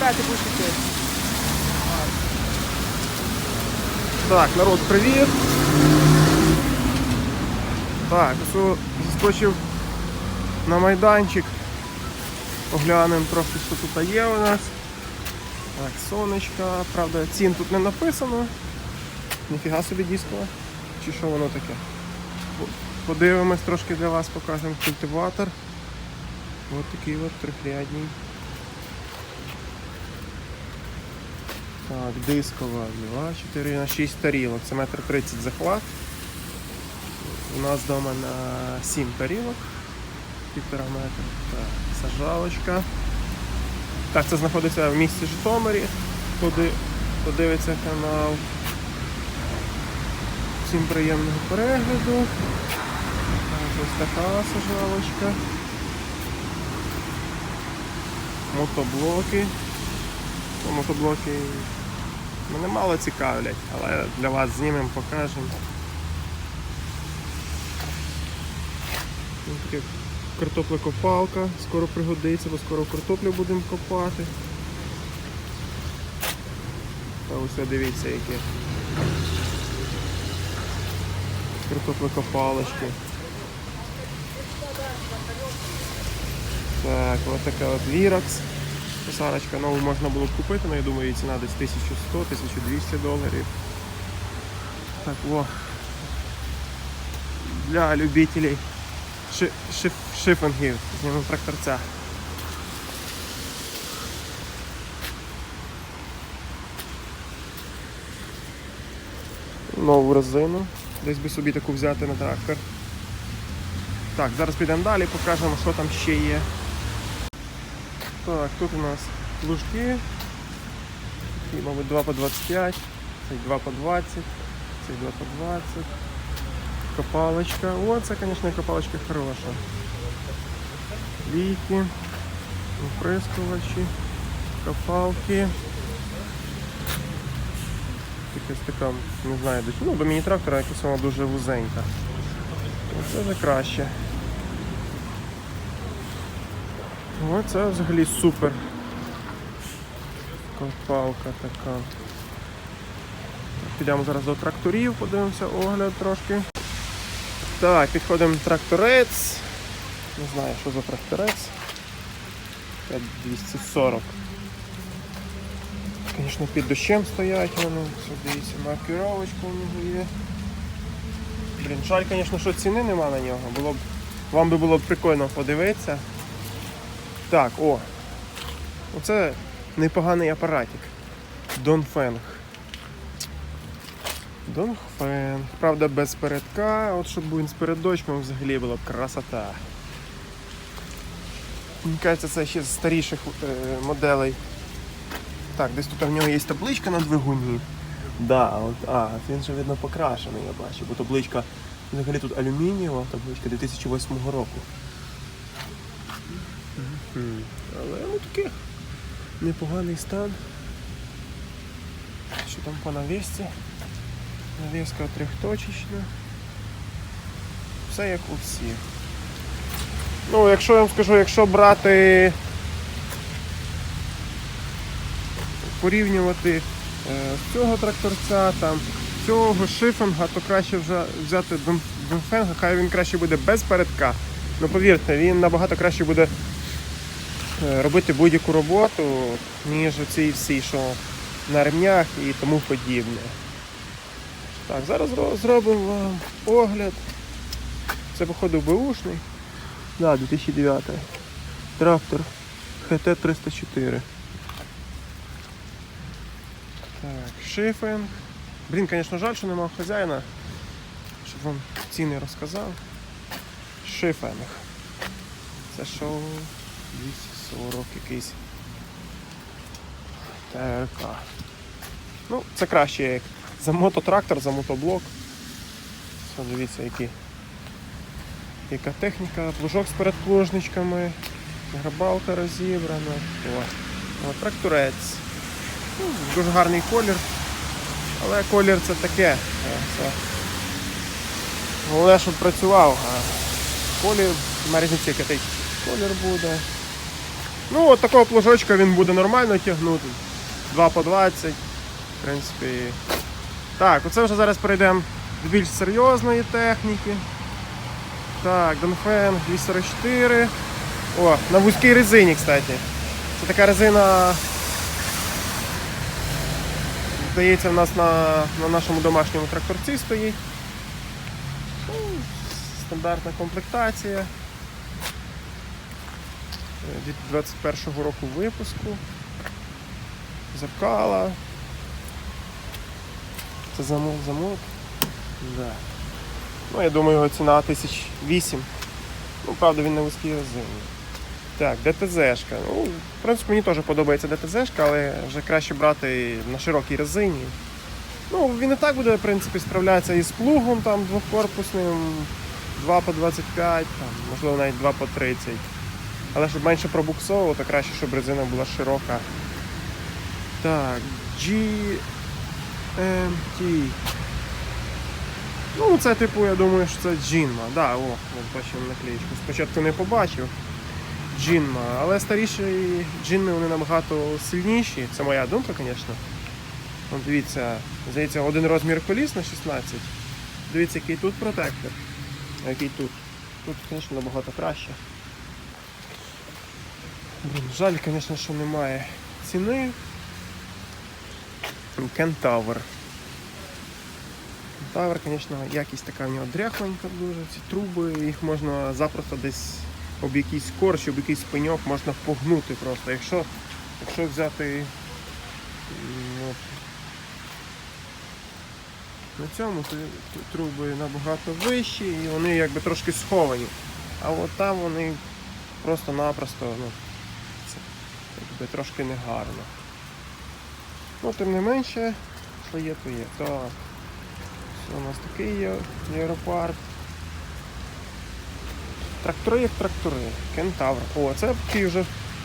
Чекайте, будь йти. Так, народ, привіт. Так, заскочив на майданчик. Оглянемо трохи, що тут є у нас. Так, сонечка, правда, цін тут не написано. Ніфіга собі дисково. Чи що воно таке? Подивимось, трошки для вас покажемо культиватор. Ось такий от трихрядній. Так, дискова 2, 4 на 6 тарілок. Це метр 30 захват. У нас вдома на 7 тарілок. Півтора метра. Так, сажалочка. Так, це знаходиться в місті Житомирі. Туди подивиться канал. Всім приємного перегляду. Так, ось така сажалочка. Мотоблоки. Мотоблоки мене мало цікавлять, але для вас знімемо, покажемо. Картоплекопалка, скоро пригодиться, бо скоро картоплю будемо копати. Та ось дивіться які. Картоплекопалочки. Так, ось така от Віракс. Посадочка нову можна було б купити, але я думаю, її ціна десь 1100-1200 доларів. Так, о. Для любителей ши шиф шифингів. Знімемо тракторця. Нову резину. Десь би собі таку взяти на трактор. Так, зараз підемо далі, покажемо, що там ще є. Так, тут у нас лужки. Такі, мабуть, 2 по 25, цей 2 по 20, цей 2 по 20. Копалочка. О, це, звісно, копалочка хороша. Війки, оприскувачі, копалки. Якась така, не знаю, ну, до міні-трактора якась вона дуже вузенька. Це вже краще. О, це взагалі супер. Копалка така. Підемо зараз до тракторів, подивимося огляд трошки. Так, підходимо тракторець. Не знаю, що за тракторець. 240. Звісно, під дощем стоять вони. Дивіться, маркировочка у нього є. Блін, жаль, звісно, що ціни нема на нього. Було б, вам би було б прикольно подивитися. Так, о. Оце непоганий апаратик. Донфенг. Донфенг. Правда, без передка. От щоб він з передочком взагалі була б красота. Мені кажеться, це ще з старіших е, моделей. Так, десь тут в нього є табличка на двигуні. Да, от, а, він же видно покрашений, я бачу, бо табличка взагалі тут алюмінієва, табличка 2008 року. Але ну таке непоганий стан. Що там по навісці? Навіска трьохточечна. Все як у всіх. Ну, якщо я вам скажу, якщо брати порівнювати е, з цього тракторця, там, цього шифинга, то краще вже взяти Донфенга, хай він краще буде без передка. Ну повірте, він набагато краще буде робити будь-яку роботу, ніж оці всі, що на ремнях і тому подібне. Так, зараз зробимо вам огляд. Це походу беушний. Да, 2009. Трактор ХТ-304. Так, шифинг. Блін, звісно, жаль, що немає хазяїна, щоб вам ціни розказав. Шифинг. Це що 240 якийсь. ТРК. Ну, це краще як за мототрактор, за мотоблок. Все, дивіться, які. Яка техніка, плужок з передплужничками, грабалка розібрана. О, тракторець. Ну, дуже гарний колір. Але колір це таке. е, Це... Головне, щоб працював, а колір, на різниці який колір буде. Ну, от такого плужочка він буде нормально тягнути. 2 по 20. В принципі. Так, оце вже зараз перейдемо до більш серйозної техніки. Так, Донфен 244. О, на вузькій резині, кстати. Це така резина. Здається, в нас на, на нашому домашньому тракторці стоїть. Стандартна комплектація. Від 21-го року випуску. Зеркала. Це замок, замок. Да. Ну, я думаю, його ціна 1008. Ну, правда, він на вузькій резині. Так, ДТЗшка. Ну, в принципі, мені теж подобається ДТЗшка, але вже краще брати на широкій резині. Ну, він і так буде, в принципі, справлятися із плугом там двохкорпусним, 2 по 25, там, можливо, навіть 2 по 30. Але щоб менше пробуксовувало, то краще, щоб резина була широка. Так, GMT. Ну, це типу, я думаю, що це Джинма. Да, о, бачимо наклеїчку. Спочатку не побачив. Джинма, але старіші джинми вони набагато сильніші. Це моя думка, звісно. От дивіться, здається, один розмір коліс на 16. Дивіться, який тут протектор. А який тут. Тут, звісно, набагато краще. Жаль, звісно, що немає ціни. Кентавр. Кентавр, звісно, якість така в нього дряхленька дуже. Ці труби, їх можна запросто десь об якийсь корч, об якийсь пеньок можна погнути просто. Якщо, якщо взяти на цьому, то труби набагато вищі і вони якби трошки сховані. А от там вони просто-напросто ну, якби трошки негарно. Ну, тим не менше, що є, то є. Так. Що у нас такий є аеропарк. Трактори як трактори. Кентавр. О, це такий вже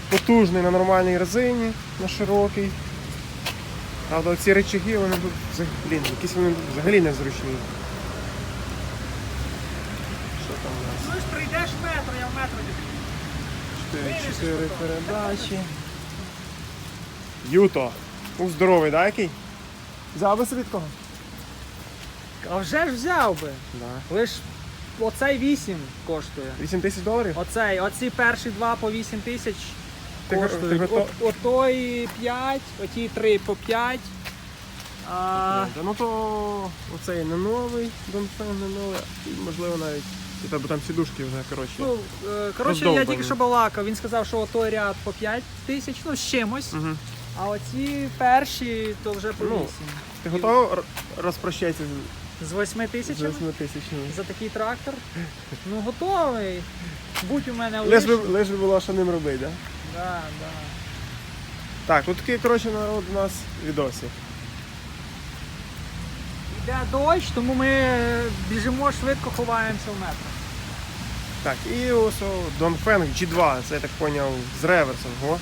потужний на нормальній резині, на широкий. Правда, ці речаги, вони тут взаг- блін, якісь вони взагалі незручні. Що там у нас? Ну ж прийдеш метро, я в метро йду. 4, 4 передачі. Юто. Ух, здоровий, да, який? Взяв би собі такого? А вже ж взяв би. Да. Лиш оцей 8 коштує. 8 тисяч доларів? Оцей, оці перші два по 8 тисяч Ти го- коштують. ти готов- От, отой 5, оті 3 по 5. А, Да, ну то оцей не новий, Донфен не новий, і можливо навіть. І та, бо там сідушки вже, коротше. ну, е, коротше, я тільки що балакав. Він сказав, що отой ряд по 5 тисяч, ну з чимось. Угу. А оці перші то вже по 8. Ну, Ти готовий розпрощатися з- З 8 з тисяч 8 тисячами? за такий трактор. Ну готовий. Будь у мене Лиш би, лиш. лиш би було що ним робити, да? Да, да. Так, тут такий, коротше, народ у нас відосик. Йде дощ, тому ми біжимо швидко, ховаємося в метро. Так, і ось о, Донфен G2, це я так зрозумів, з реверсом. Го.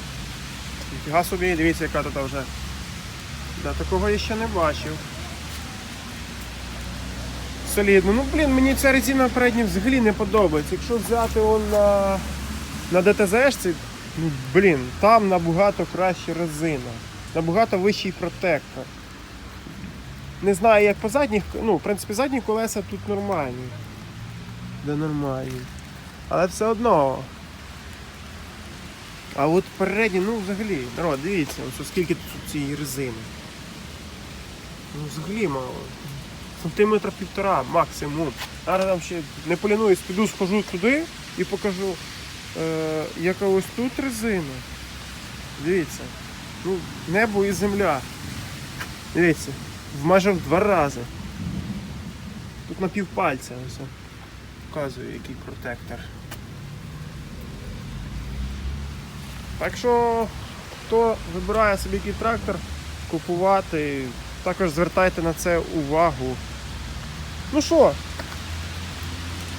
Ніфіга собі, дивіться, яка тут вже. Да, такого я ще не бачив. Солідно. Ну блін, мені ця резина передня взагалі не подобається. Якщо взяти он на, на ДТЗшці, ну блін, там набагато краща резина. Набагато вищий протектор. Не знаю, як по задніх, ну, в принципі, задні колеса тут нормальні. Да нормальні. Але все одно. А от передні, ну взагалі, народ, дивіться, ось скільки тут цієї резини. Ну взагалі мало. Сантиметра півтора максимум. Зараз там ще не полінуюсь, піду схожу туди і покажу, е, яка ось тут резина. Дивіться. Ну, небо і земля. Дивіться, в майже в два рази. Тут на півпальця ось. Показую, який протектор. Так що, хто вибирає собі який трактор купувати, також звертайте на це увагу. Ну що,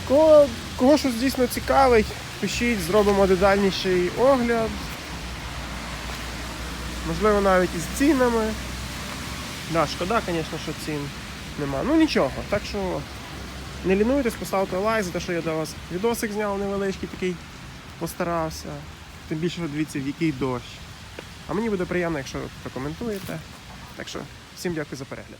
кого, кого щось дійсно цікавить, пишіть, зробимо детальніший огляд. Можливо, навіть із цінами. Да, шкода, звісно, що цін нема. Ну нічого, так що не лінуйтесь, поставте лайк за те, що я для вас відосик зняв невеличкий такий, постарався. Тим більше дивіться, в який дощ. А мені буде приємно, якщо прокоментуєте. Так що всім дякую за перегляд.